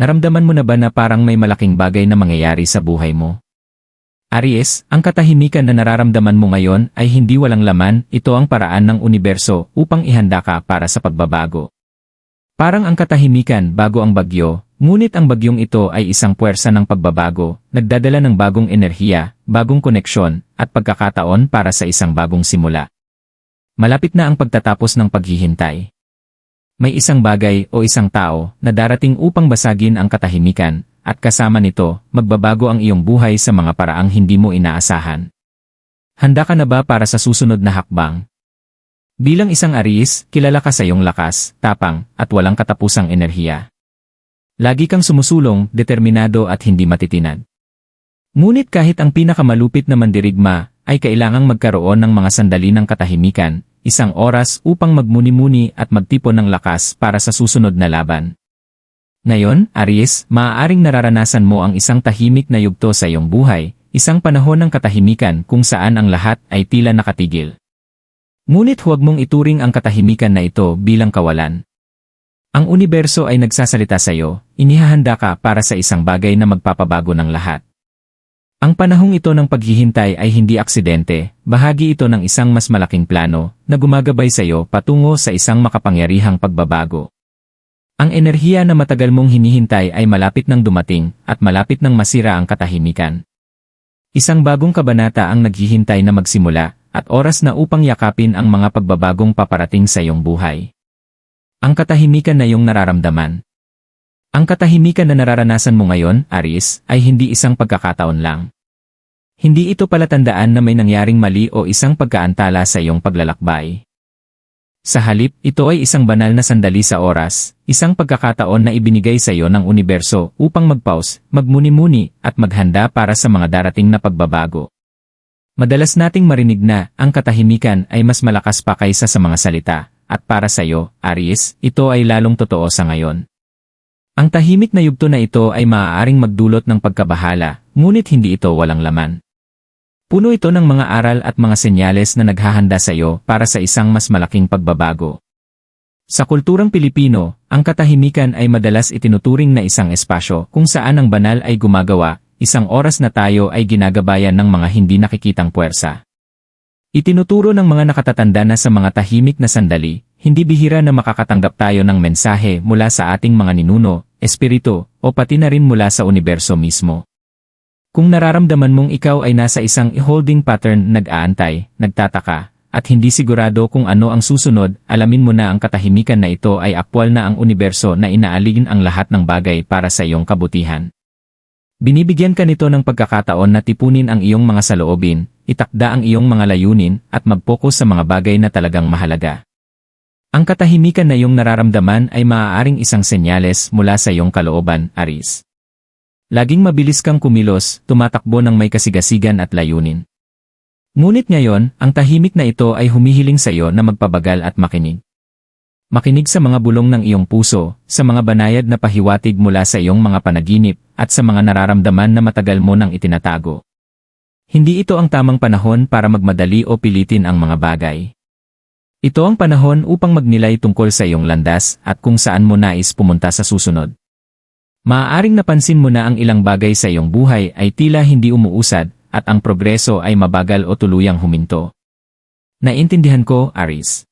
Naramdaman mo na ba na parang may malaking bagay na mangyayari sa buhay mo? Aries, ang katahimikan na nararamdaman mo ngayon ay hindi walang laman, ito ang paraan ng universo upang ihanda ka para sa pagbabago. Parang ang katahimikan bago ang bagyo, ngunit ang bagyong ito ay isang puwersa ng pagbabago, nagdadala ng bagong enerhiya, bagong koneksyon, at pagkakataon para sa isang bagong simula. Malapit na ang pagtatapos ng paghihintay. May isang bagay o isang tao na darating upang basagin ang katahimikan, at kasama nito, magbabago ang iyong buhay sa mga paraang hindi mo inaasahan. Handa ka na ba para sa susunod na hakbang? Bilang isang Aries, kilala ka sa iyong lakas, tapang, at walang katapusang enerhiya. Lagi kang sumusulong, determinado at hindi matitinag. Ngunit kahit ang pinakamalupit na mandirigma, ay kailangang magkaroon ng mga sandali ng katahimikan, isang oras upang magmuni-muni at magtipon ng lakas para sa susunod na laban. Ngayon, Aries, maaaring nararanasan mo ang isang tahimik na yugto sa iyong buhay, isang panahon ng katahimikan kung saan ang lahat ay tila nakatigil. Ngunit huwag mong ituring ang katahimikan na ito bilang kawalan. Ang universo ay nagsasalita sa iyo, inihahanda ka para sa isang bagay na magpapabago ng lahat. Ang panahong ito ng paghihintay ay hindi aksidente, bahagi ito ng isang mas malaking plano na gumagabay sa iyo patungo sa isang makapangyarihang pagbabago. Ang enerhiya na matagal mong hinihintay ay malapit nang dumating at malapit nang masira ang katahimikan. Isang bagong kabanata ang naghihintay na magsimula at oras na upang yakapin ang mga pagbabagong paparating sa iyong buhay. Ang katahimikan na iyong nararamdaman. Ang katahimikan na nararanasan mo ngayon, Aries, ay hindi isang pagkakataon lang. Hindi ito palatandaan na may nangyaring mali o isang pagkaantala sa iyong paglalakbay. Sa halip, ito ay isang banal na sandali sa oras, isang pagkakataon na ibinigay sa iyo ng universo upang mag-pause, magmuni-muni, at maghanda para sa mga darating na pagbabago. Madalas nating marinig na ang katahimikan ay mas malakas pa kaysa sa mga salita, at para sa iyo, Aries, ito ay lalong totoo sa ngayon. Ang tahimik na yugto na ito ay maaaring magdulot ng pagkabahala, ngunit hindi ito walang laman. Puno ito ng mga aral at mga senyales na naghahanda sa iyo para sa isang mas malaking pagbabago. Sa kulturang Pilipino, ang katahimikan ay madalas itinuturing na isang espasyo kung saan ang banal ay gumagawa, isang oras na tayo ay ginagabayan ng mga hindi nakikitang puwersa. Itinuturo ng mga nakatatanda na sa mga tahimik na sandali, hindi bihira na makakatanggap tayo ng mensahe mula sa ating mga ninuno, espiritu, o pati na rin mula sa universo mismo. Kung nararamdaman mong ikaw ay nasa isang holding pattern nag-aantay, nagtataka, at hindi sigurado kung ano ang susunod, alamin mo na ang katahimikan na ito ay akwal na ang universo na inaaligin ang lahat ng bagay para sa iyong kabutihan. Binibigyan ka nito ng pagkakataon na tipunin ang iyong mga saloobin, itakda ang iyong mga layunin, at mag-focus sa mga bagay na talagang mahalaga. Ang katahimikan na iyong nararamdaman ay maaaring isang senyales mula sa iyong kalooban, Aris. Laging mabilis kang kumilos, tumatakbo ng may kasigasigan at layunin. Ngunit ngayon, ang tahimik na ito ay humihiling sa iyo na magpabagal at makinig. Makinig sa mga bulong ng iyong puso, sa mga banayad na pahiwatig mula sa iyong mga panaginip, at sa mga nararamdaman na matagal mo nang itinatago. Hindi ito ang tamang panahon para magmadali o pilitin ang mga bagay. Ito ang panahon upang magnilay tungkol sa iyong landas at kung saan mo nais pumunta sa susunod. Maaaring napansin mo na ang ilang bagay sa iyong buhay ay tila hindi umuusad at ang progreso ay mabagal o tuluyang huminto. Naintindihan ko, Aris.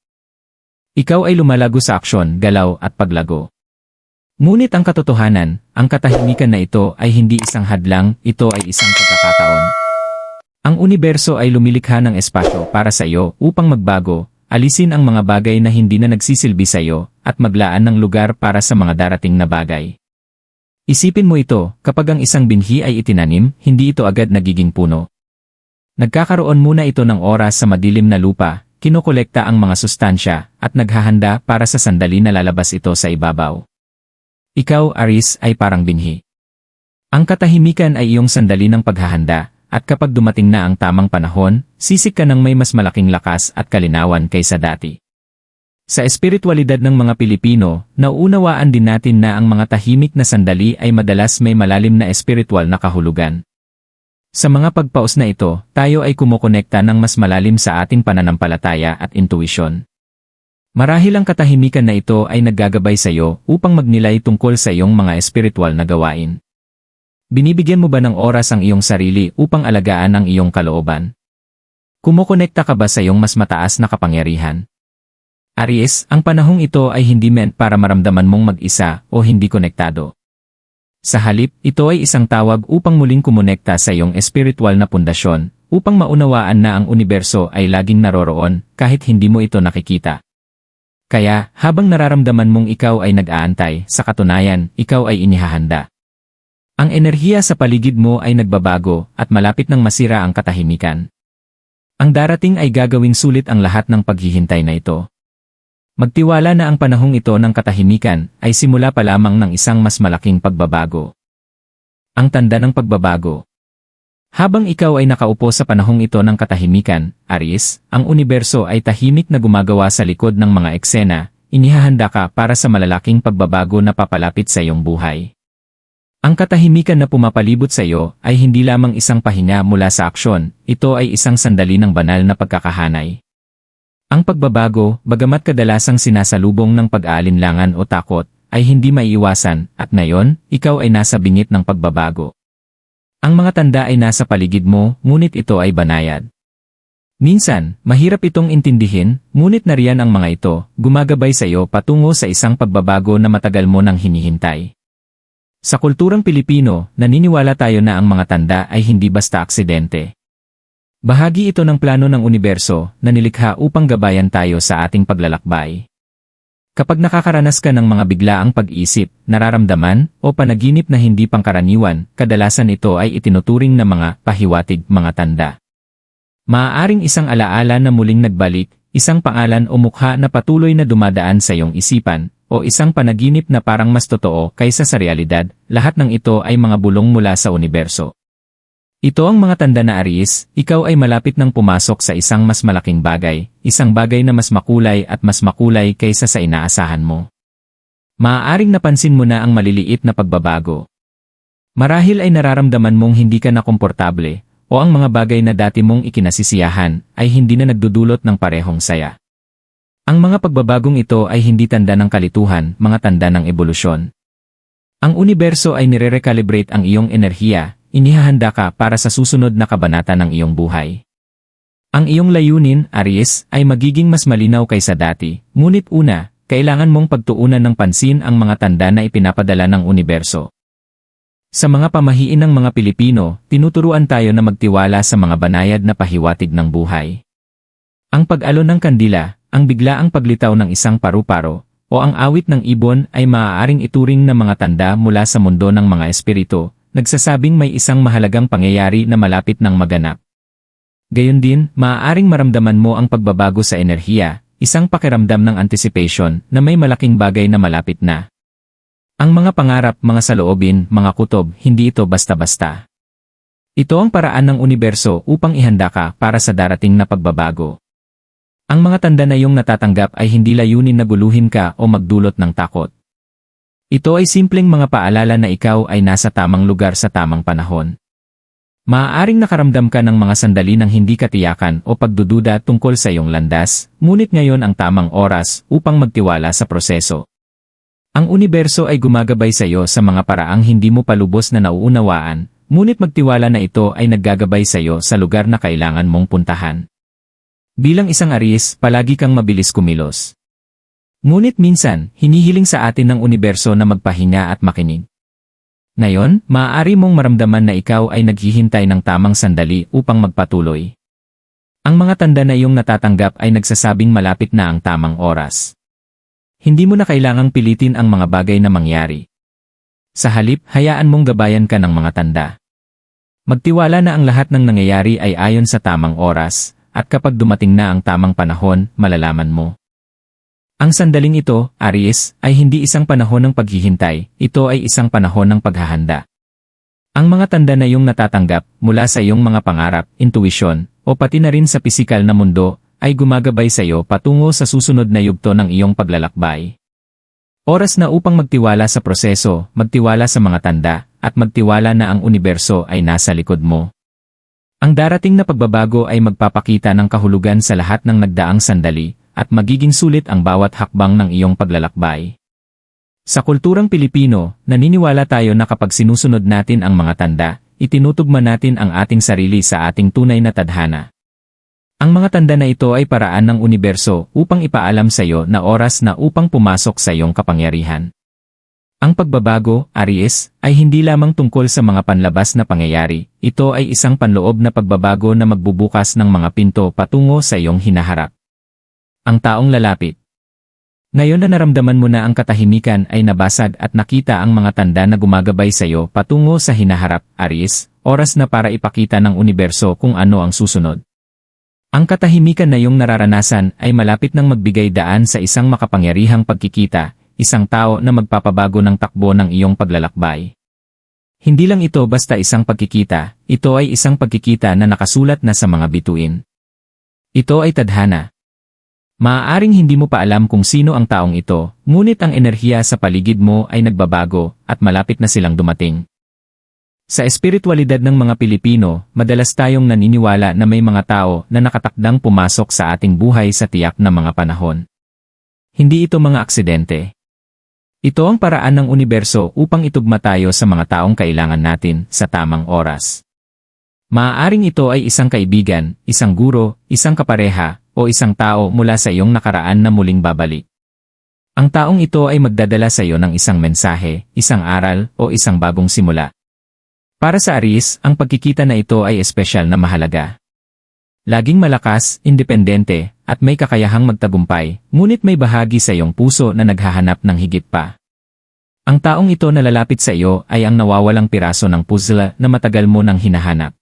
Ikaw ay lumalago sa aksyon, galaw at paglago. Ngunit ang katotohanan, ang katahimikan na ito ay hindi isang hadlang, ito ay isang pagkakataon. Ang universo ay lumilikha ng espasyo para sa iyo upang magbago, alisin ang mga bagay na hindi na nagsisilbi sa iyo, at maglaan ng lugar para sa mga darating na bagay. Isipin mo ito, kapag ang isang binhi ay itinanim, hindi ito agad nagiging puno. Nagkakaroon muna ito ng oras sa madilim na lupa, kinokolekta ang mga sustansya, at naghahanda para sa sandali na lalabas ito sa ibabaw. Ikaw, Aris, ay parang binhi. Ang katahimikan ay iyong sandali ng paghahanda, at kapag dumating na ang tamang panahon, sisik ka ng may mas malaking lakas at kalinawan kaysa dati. Sa espiritualidad ng mga Pilipino, nauunawaan din natin na ang mga tahimik na sandali ay madalas may malalim na espiritual na kahulugan. Sa mga pagpaus na ito, tayo ay kumukonekta ng mas malalim sa ating pananampalataya at intuisyon. Marahil ang katahimikan na ito ay naggagabay sa iyo upang magnilay tungkol sa iyong mga espiritual na gawain. Binibigyan mo ba ng oras ang iyong sarili upang alagaan ang iyong kalooban? Kumokonekta ka ba sa iyong mas mataas na kapangyarihan? Aries, ang panahong ito ay hindi meant para maramdaman mong mag-isa o hindi konektado. Sa halip, ito ay isang tawag upang muling kumonekta sa iyong espiritual na pundasyon, upang maunawaan na ang universo ay laging naroroon kahit hindi mo ito nakikita. Kaya, habang nararamdaman mong ikaw ay nag-aantay, sa katunayan, ikaw ay inihahanda. Ang enerhiya sa paligid mo ay nagbabago at malapit nang masira ang katahimikan. Ang darating ay gagawing sulit ang lahat ng paghihintay na ito. Magtiwala na ang panahong ito ng katahimikan ay simula pa lamang ng isang mas malaking pagbabago. Ang tanda ng pagbabago. Habang ikaw ay nakaupo sa panahong ito ng katahimikan, Aries, ang universo ay tahimik na gumagawa sa likod ng mga eksena, inihahanda ka para sa malalaking pagbabago na papalapit sa iyong buhay. Ang katahimikan na pumapalibot sa iyo ay hindi lamang isang pahinga mula sa aksyon, ito ay isang sandali ng banal na pagkakahanay. Ang pagbabago, bagamat kadalasang sinasalubong ng pag-aalinlangan o takot, ay hindi maiiwasan at ngayon, ikaw ay nasa bingit ng pagbabago. Ang mga tanda ay nasa paligid mo, ngunit ito ay banayad. Minsan, mahirap itong intindihin, ngunit nariyan ang mga ito, gumagabay sa iyo patungo sa isang pagbabago na matagal mo nang hinihintay. Sa kulturang Pilipino, naniniwala tayo na ang mga tanda ay hindi basta aksidente. Bahagi ito ng plano ng universo na nilikha upang gabayan tayo sa ating paglalakbay. Kapag nakakaranas ka ng mga biglaang pag-isip, nararamdaman, o panaginip na hindi pangkaraniwan, kadalasan ito ay itinuturing na mga pahiwatig mga tanda. Maaaring isang alaala na muling nagbalik, isang pangalan o mukha na patuloy na dumadaan sa iyong isipan, o isang panaginip na parang mas totoo kaysa sa realidad, lahat ng ito ay mga bulong mula sa universo. Ito ang mga tanda na Aries, ikaw ay malapit nang pumasok sa isang mas malaking bagay, isang bagay na mas makulay at mas makulay kaysa sa inaasahan mo. Maaaring napansin mo na ang maliliit na pagbabago. Marahil ay nararamdaman mong hindi ka na komportable, o ang mga bagay na dati mong ikinasisiyahan ay hindi na nagdudulot ng parehong saya. Ang mga pagbabagong ito ay hindi tanda ng kalituhan, mga tanda ng ebolusyon. Ang universo ay nire-recalibrate ang iyong enerhiya, inihahanda ka para sa susunod na kabanata ng iyong buhay. Ang iyong layunin, Aries, ay magiging mas malinaw kaysa dati, ngunit una, kailangan mong pagtuunan ng pansin ang mga tanda na ipinapadala ng universo. Sa mga pamahiin ng mga Pilipino, tinuturuan tayo na magtiwala sa mga banayad na pahiwatig ng buhay. Ang pag-alon ng kandila, ang biglaang paglitaw ng isang paru-paro, o ang awit ng ibon ay maaaring ituring na mga tanda mula sa mundo ng mga espiritu, nagsasabing may isang mahalagang pangyayari na malapit ng maganap. Gayon din, maaaring maramdaman mo ang pagbabago sa enerhiya, isang pakiramdam ng anticipation na may malaking bagay na malapit na. Ang mga pangarap, mga saloobin, mga kutob, hindi ito basta-basta. Ito ang paraan ng universo upang ihanda ka para sa darating na pagbabago. Ang mga tanda na iyong natatanggap ay hindi layunin na guluhin ka o magdulot ng takot. Ito ay simpleng mga paalala na ikaw ay nasa tamang lugar sa tamang panahon. Maaaring nakaramdam ka ng mga sandali ng hindi katiyakan o pagdududa tungkol sa iyong landas, ngunit ngayon ang tamang oras upang magtiwala sa proseso. Ang universo ay gumagabay sa iyo sa mga paraang hindi mo palubos na nauunawaan, ngunit magtiwala na ito ay naggagabay sa iyo sa lugar na kailangan mong puntahan. Bilang isang Aries, palagi kang mabilis kumilos. Ngunit minsan, hinihiling sa atin ng universo na magpahinga at makinig. Ngayon, maaari mong maramdaman na ikaw ay naghihintay ng tamang sandali upang magpatuloy. Ang mga tanda na iyong natatanggap ay nagsasabing malapit na ang tamang oras. Hindi mo na kailangang pilitin ang mga bagay na mangyari. Sa halip, hayaan mong gabayan ka ng mga tanda. Magtiwala na ang lahat ng nangyayari ay ayon sa tamang oras, at kapag dumating na ang tamang panahon, malalaman mo. Ang sandaling ito, Aries, ay hindi isang panahon ng paghihintay, ito ay isang panahon ng paghahanda. Ang mga tanda na iyong natatanggap mula sa iyong mga pangarap, intuisyon, o pati na rin sa pisikal na mundo, ay gumagabay sa iyo patungo sa susunod na yugto ng iyong paglalakbay. Oras na upang magtiwala sa proseso, magtiwala sa mga tanda, at magtiwala na ang universo ay nasa likod mo. Ang darating na pagbabago ay magpapakita ng kahulugan sa lahat ng nagdaang sandali, at magiging sulit ang bawat hakbang ng iyong paglalakbay. Sa kulturang Pilipino, naniniwala tayo na kapag sinusunod natin ang mga tanda, itinutugma natin ang ating sarili sa ating tunay na tadhana. Ang mga tanda na ito ay paraan ng universo upang ipaalam sa iyo na oras na upang pumasok sa iyong kapangyarihan. Ang pagbabago, Aries, ay hindi lamang tungkol sa mga panlabas na pangyayari, ito ay isang panloob na pagbabago na magbubukas ng mga pinto patungo sa iyong hinaharap. Ang taong lalapit Ngayon na naramdaman mo na ang katahimikan ay nabasag at nakita ang mga tanda na gumagabay sa iyo patungo sa hinaharap, Aries, oras na para ipakita ng universo kung ano ang susunod. Ang katahimikan na iyong nararanasan ay malapit nang magbigay daan sa isang makapangyarihang pagkikita, isang tao na magpapabago ng takbo ng iyong paglalakbay. Hindi lang ito basta isang pagkikita, ito ay isang pagkikita na nakasulat na sa mga bituin. Ito ay tadhana. Maaaring hindi mo pa alam kung sino ang taong ito, ngunit ang enerhiya sa paligid mo ay nagbabago at malapit na silang dumating. Sa espiritualidad ng mga Pilipino, madalas tayong naniniwala na may mga tao na nakatakdang pumasok sa ating buhay sa tiyak na mga panahon. Hindi ito mga aksidente. Ito ang paraan ng universo upang itugma tayo sa mga taong kailangan natin sa tamang oras. Maaaring ito ay isang kaibigan, isang guro, isang kapareha, o isang tao mula sa iyong nakaraan na muling babalik. Ang taong ito ay magdadala sa iyo ng isang mensahe, isang aral, o isang bagong simula. Para sa Aris, ang pagkikita na ito ay espesyal na mahalaga. Laging malakas, independente, at may kakayahang magtagumpay, ngunit may bahagi sa iyong puso na naghahanap ng higit pa. Ang taong ito na lalapit sa iyo ay ang nawawalang piraso ng puzzle na matagal mo nang hinahanap.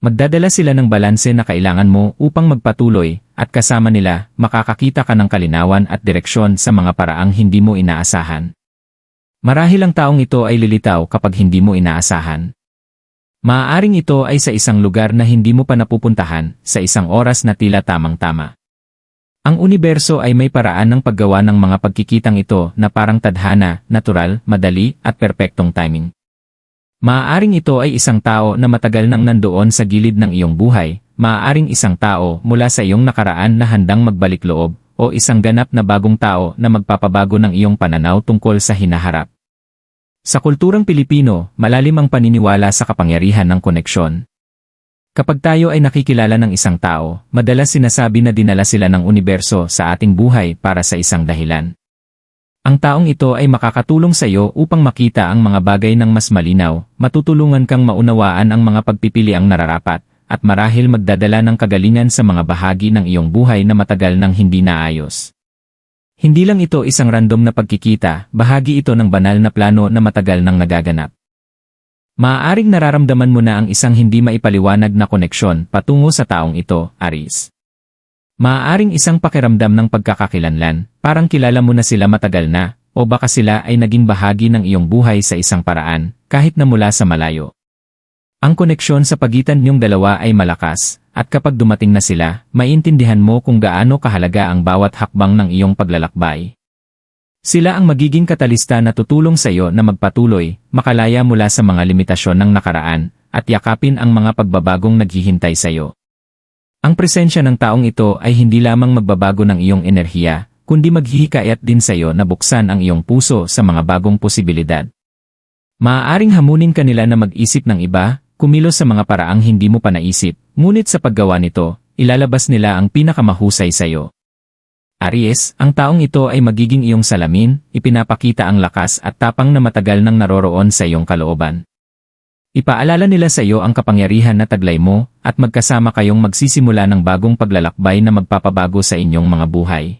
Magdadala sila ng balanse na kailangan mo upang magpatuloy, at kasama nila, makakakita ka ng kalinawan at direksyon sa mga paraang hindi mo inaasahan. Marahil ang taong ito ay lilitaw kapag hindi mo inaasahan. Maaaring ito ay sa isang lugar na hindi mo pa napupuntahan, sa isang oras na tila tamang-tama. Ang universo ay may paraan ng paggawa ng mga pagkikitang ito na parang tadhana, natural, madali, at perpektong timing. Maaaring ito ay isang tao na matagal nang nandoon sa gilid ng iyong buhay, maaaring isang tao mula sa iyong nakaraan na handang magbalik loob, o isang ganap na bagong tao na magpapabago ng iyong pananaw tungkol sa hinaharap. Sa kulturang Pilipino, malalim ang paniniwala sa kapangyarihan ng koneksyon. Kapag tayo ay nakikilala ng isang tao, madalas sinasabi na dinala sila ng universo sa ating buhay para sa isang dahilan. Ang taong ito ay makakatulong sa iyo upang makita ang mga bagay ng mas malinaw, matutulungan kang maunawaan ang mga pagpipili ang nararapat, at marahil magdadala ng kagalingan sa mga bahagi ng iyong buhay na matagal nang hindi naayos. Hindi lang ito isang random na pagkikita, bahagi ito ng banal na plano na matagal nang nagaganap. Maaaring nararamdaman mo na ang isang hindi maipaliwanag na koneksyon patungo sa taong ito, Aris. Maaaring isang pakiramdam ng pagkakakilanlan, parang kilala mo na sila matagal na, o baka sila ay naging bahagi ng iyong buhay sa isang paraan, kahit na mula sa malayo. Ang koneksyon sa pagitan niyong dalawa ay malakas, at kapag dumating na sila, maintindihan mo kung gaano kahalaga ang bawat hakbang ng iyong paglalakbay. Sila ang magiging katalista na tutulong sa iyo na magpatuloy, makalaya mula sa mga limitasyon ng nakaraan, at yakapin ang mga pagbabagong naghihintay sa iyo. Ang presensya ng taong ito ay hindi lamang magbabago ng iyong enerhiya, kundi maghihikayat din sa iyo na buksan ang iyong puso sa mga bagong posibilidad. Maaaring hamunin kanila na mag-isip ng iba, kumilos sa mga paraang hindi mo pa naisip, ngunit sa paggawa nito, ilalabas nila ang pinakamahusay sa iyo. Aries, ang taong ito ay magiging iyong salamin, ipinapakita ang lakas at tapang na matagal nang naroroon sa iyong kalooban. Ipaalala nila sa iyo ang kapangyarihan na taglay mo, at magkasama kayong magsisimula ng bagong paglalakbay na magpapabago sa inyong mga buhay.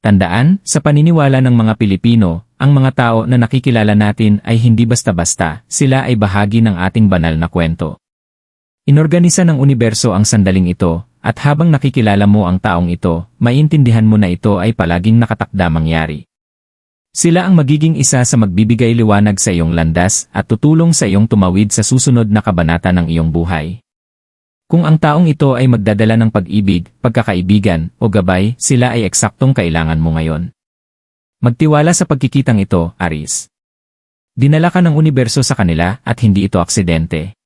Tandaan, sa paniniwala ng mga Pilipino, ang mga tao na nakikilala natin ay hindi basta-basta, sila ay bahagi ng ating banal na kwento. Inorganisa ng universo ang sandaling ito, at habang nakikilala mo ang taong ito, maintindihan mo na ito ay palaging nakatakda mangyari. Sila ang magiging isa sa magbibigay liwanag sa iyong landas at tutulong sa iyong tumawid sa susunod na kabanata ng iyong buhay. Kung ang taong ito ay magdadala ng pag-ibig, pagkakaibigan, o gabay, sila ay eksaktong kailangan mo ngayon. Magtiwala sa pagkikitang ito, Aris. Dinala ka ng universo sa kanila at hindi ito aksidente.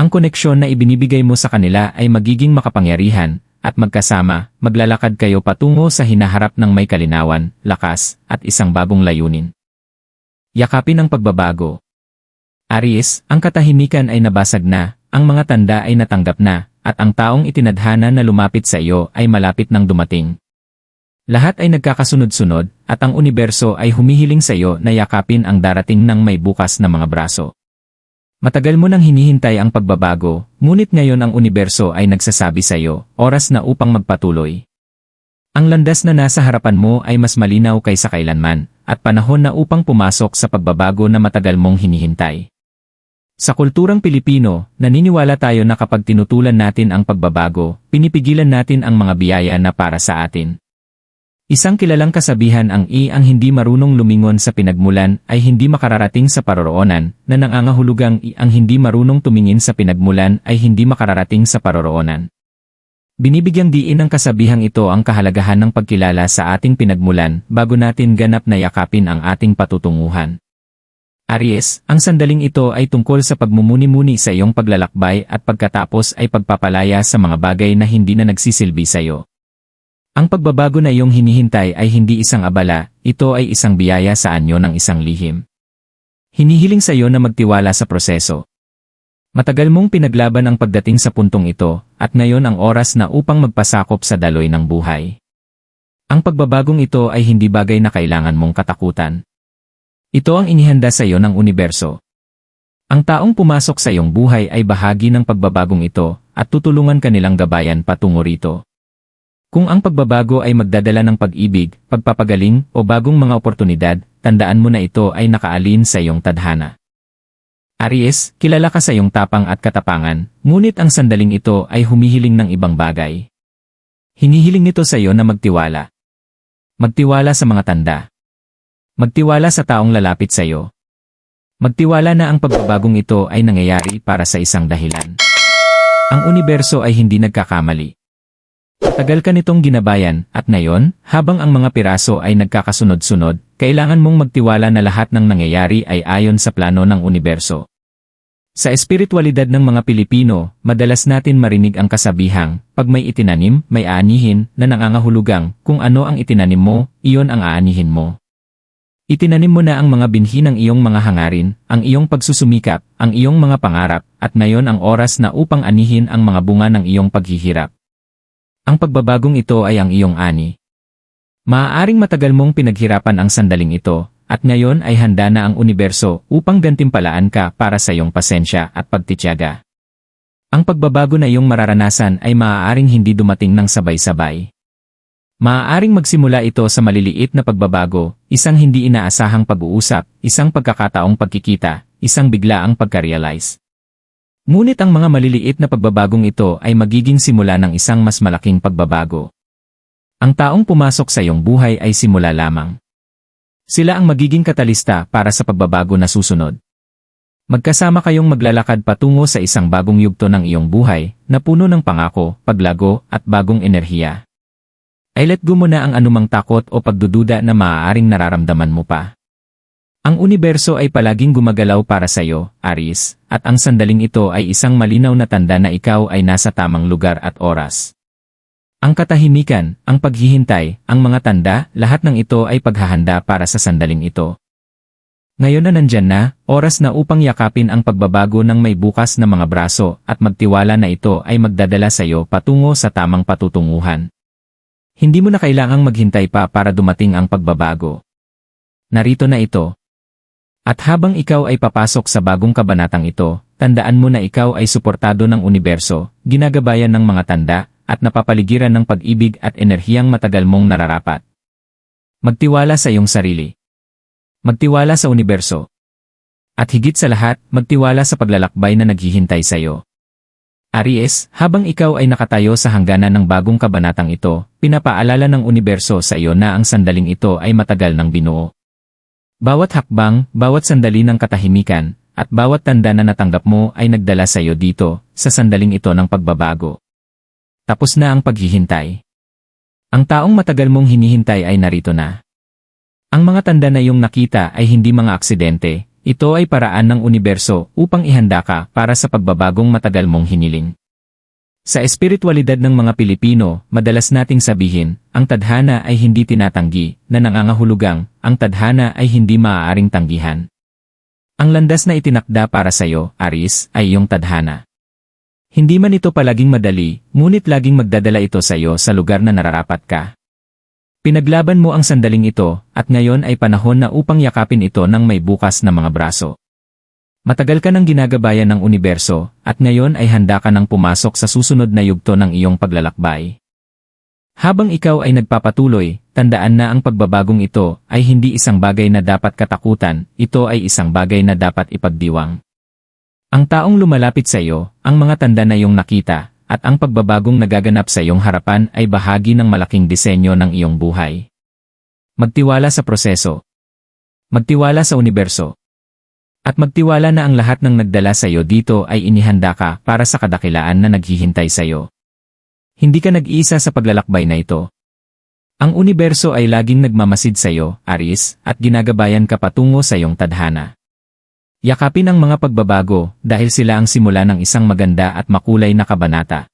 Ang koneksyon na ibinibigay mo sa kanila ay magiging makapangyarihan, at magkasama, maglalakad kayo patungo sa hinaharap ng may kalinawan, lakas, at isang bagong layunin. Yakapin ang pagbabago. Aries, ang katahimikan ay nabasag na, ang mga tanda ay natanggap na, at ang taong itinadhana na lumapit sa iyo ay malapit nang dumating. Lahat ay nagkakasunod-sunod, at ang universo ay humihiling sa iyo na yakapin ang darating ng may bukas na mga braso. Matagal mo nang hinihintay ang pagbabago, ngunit ngayon ang universo ay nagsasabi sa iyo, oras na upang magpatuloy. Ang landas na nasa harapan mo ay mas malinaw kaysa kailanman, at panahon na upang pumasok sa pagbabago na matagal mong hinihintay. Sa kulturang Pilipino, naniniwala tayo na kapag tinutulan natin ang pagbabago, pinipigilan natin ang mga biyaya na para sa atin. Isang kilalang kasabihan ang i ang hindi marunong lumingon sa pinagmulan ay hindi makararating sa paroroonan, na nangangahulugang i ang hindi marunong tumingin sa pinagmulan ay hindi makararating sa paroroonan. Binibigyang diin ng kasabihang ito ang kahalagahan ng pagkilala sa ating pinagmulan bago natin ganap na yakapin ang ating patutunguhan. Aries, ang sandaling ito ay tungkol sa pagmumuni-muni sa iyong paglalakbay at pagkatapos ay pagpapalaya sa mga bagay na hindi na nagsisilbi sa iyo. Ang pagbabago na iyong hinihintay ay hindi isang abala, ito ay isang biyaya sa anyo ng isang lihim. Hinihiling sa iyo na magtiwala sa proseso. Matagal mong pinaglaban ang pagdating sa puntong ito, at ngayon ang oras na upang magpasakop sa daloy ng buhay. Ang pagbabagong ito ay hindi bagay na kailangan mong katakutan. Ito ang inihanda sa iyo ng universo. Ang taong pumasok sa iyong buhay ay bahagi ng pagbabagong ito, at tutulungan kanilang gabayan patungo rito. Kung ang pagbabago ay magdadala ng pag-ibig, pagpapagaling, o bagong mga oportunidad, tandaan mo na ito ay nakaalin sa iyong tadhana. Aries, kilala ka sa iyong tapang at katapangan, ngunit ang sandaling ito ay humihiling ng ibang bagay. Hinihiling nito sa iyo na magtiwala. Magtiwala sa mga tanda. Magtiwala sa taong lalapit sa iyo. Magtiwala na ang pagbabagong ito ay nangyayari para sa isang dahilan. Ang universo ay hindi nagkakamali. Tagal ka nitong ginabayan, at ngayon, habang ang mga piraso ay nagkakasunod-sunod, kailangan mong magtiwala na lahat ng nangyayari ay ayon sa plano ng universo. Sa espiritualidad ng mga Pilipino, madalas natin marinig ang kasabihang, pag may itinanim, may aanihin, na nangangahulugang, kung ano ang itinanim mo, iyon ang aanihin mo. Itinanim mo na ang mga binhi ng iyong mga hangarin, ang iyong pagsusumikap, ang iyong mga pangarap, at ngayon ang oras na upang anihin ang mga bunga ng iyong paghihirap. Ang pagbabagong ito ay ang iyong ani. Maaaring matagal mong pinaghirapan ang sandaling ito, at ngayon ay handa na ang universo upang gantimpalaan ka para sa iyong pasensya at pagtityaga. Ang pagbabago na iyong mararanasan ay maaaring hindi dumating ng sabay-sabay. Maaaring magsimula ito sa maliliit na pagbabago, isang hindi inaasahang pag-uusap, isang pagkakataong pagkikita, isang biglaang pagka-realize. Ngunit ang mga maliliit na pagbabagong ito ay magiging simula ng isang mas malaking pagbabago. Ang taong pumasok sa iyong buhay ay simula lamang. Sila ang magiging katalista para sa pagbabago na susunod. Magkasama kayong maglalakad patungo sa isang bagong yugto ng iyong buhay na puno ng pangako, paglago, at bagong enerhiya. Ay let go mo na ang anumang takot o pagdududa na maaaring nararamdaman mo pa. Ang universo ay palaging gumagalaw para sa iyo, Aries, at ang sandaling ito ay isang malinaw na tanda na ikaw ay nasa tamang lugar at oras. Ang katahimikan, ang paghihintay, ang mga tanda, lahat ng ito ay paghahanda para sa sandaling ito. Ngayon na nandyan na, oras na upang yakapin ang pagbabago ng may bukas na mga braso at magtiwala na ito ay magdadala sa iyo patungo sa tamang patutunguhan. Hindi mo na kailangang maghintay pa para dumating ang pagbabago. Narito na ito, at habang ikaw ay papasok sa bagong kabanatang ito, tandaan mo na ikaw ay suportado ng universo, ginagabayan ng mga tanda, at napapaligiran ng pag-ibig at enerhiyang matagal mong nararapat. Magtiwala sa iyong sarili. Magtiwala sa universo. At higit sa lahat, magtiwala sa paglalakbay na naghihintay sa iyo. Aries, habang ikaw ay nakatayo sa hangganan ng bagong kabanatang ito, pinapaalala ng universo sa iyo na ang sandaling ito ay matagal ng binuo. Bawat hakbang, bawat sandali ng katahimikan, at bawat tanda na natanggap mo ay nagdala sa iyo dito, sa sandaling ito ng pagbabago. Tapos na ang paghihintay. Ang taong matagal mong hinihintay ay narito na. Ang mga tanda na iyong nakita ay hindi mga aksidente, ito ay paraan ng universo upang ihanda ka para sa pagbabagong matagal mong hiniling. Sa espiritualidad ng mga Pilipino, madalas nating sabihin, ang tadhana ay hindi tinatanggi, na nangangahulugang, ang tadhana ay hindi maaaring tanggihan. Ang landas na itinakda para sa iyo, Aris, ay iyong tadhana. Hindi man ito palaging madali, ngunit laging magdadala ito sa iyo sa lugar na nararapat ka. Pinaglaban mo ang sandaling ito, at ngayon ay panahon na upang yakapin ito ng may bukas na mga braso. Matagal ka nang ginagabayan ng universo, at ngayon ay handa ka nang pumasok sa susunod na yugto ng iyong paglalakbay. Habang ikaw ay nagpapatuloy, tandaan na ang pagbabagong ito ay hindi isang bagay na dapat katakutan, ito ay isang bagay na dapat ipagdiwang. Ang taong lumalapit sa iyo, ang mga tanda na iyong nakita, at ang pagbabagong nagaganap sa iyong harapan ay bahagi ng malaking disenyo ng iyong buhay. Magtiwala sa proseso. Magtiwala sa universo. At magtiwala na ang lahat ng nagdala sa iyo dito ay inihanda ka para sa kadakilaan na naghihintay sa iyo. Hindi ka nag-iisa sa paglalakbay na ito. Ang universo ay laging nagmamasid sa iyo, Aris, at ginagabayan ka patungo sa iyong tadhana. Yakapin ang mga pagbabago dahil sila ang simula ng isang maganda at makulay na kabanata.